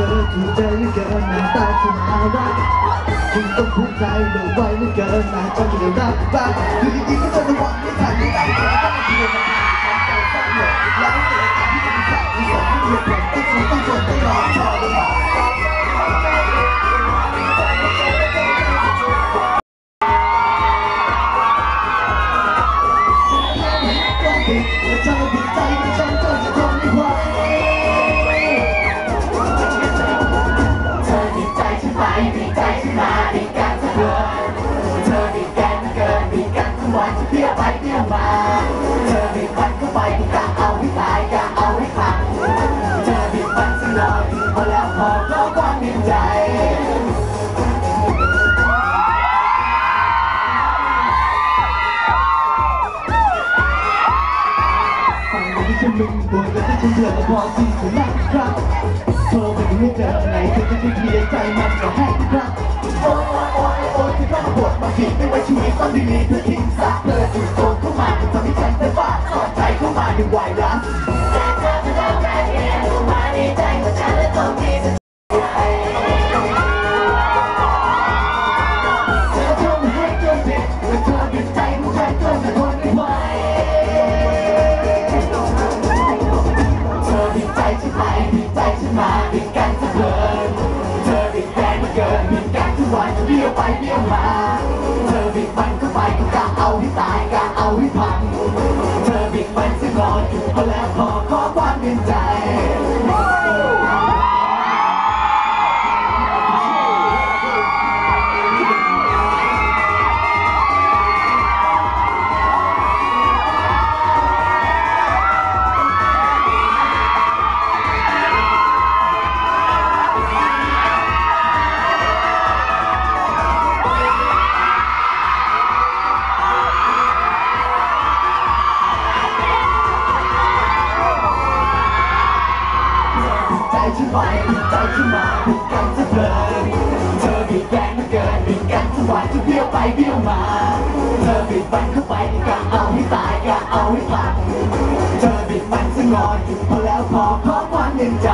เกินถูกใจเหลือเกินหน้าตาที่น่ารักคุณต้องภูมิใจเบิกไว้เหลือเกินนะจนจะได้รับรักคือจริงๆก็จะระวังไม่ทันไม่ได้แต่ก็ไม่ควรมาทำใจสร้างหรอกแล้วเสียใจที่เป็นสาวที่สองที่เปลี่ยนต้องสูงต้อง ไปดีใจฉันมาดีกันเธอเธอดีกันเกินดีกันทั้งวันจะเที่ยวไปเที่ยวมาเธอดีมันเข้าไปดีกะเอาให้ตายกะเอาให้พังเธอดีมันสนอยพอแล้วพอเพราะความในใจฟังดูที่ฉันมึนปวดแต่ที่ฉันเถื่อนพอที่จะรัก มันก็ให้ครับโอ้ยโอ้ยโอ้ยโอ๊ยที่ต้องปวดมาผิดไม่ไว้ชีวิตต้องดีๆเพื่อทิ้งซะ ค วามเห็นใจใจฉันไปใจฉันมาบิดกันจะเพลินเธอบิดแรงเหลือเกินบิดกันทุกวันจะเบี้ยวไปเบี้ยวมา เธอบิดมันเข้าไปกะเอาให้ตายกะเอาให้พังเธอบิดมันจะงอนพอแล้วพอขอความเย็นใจ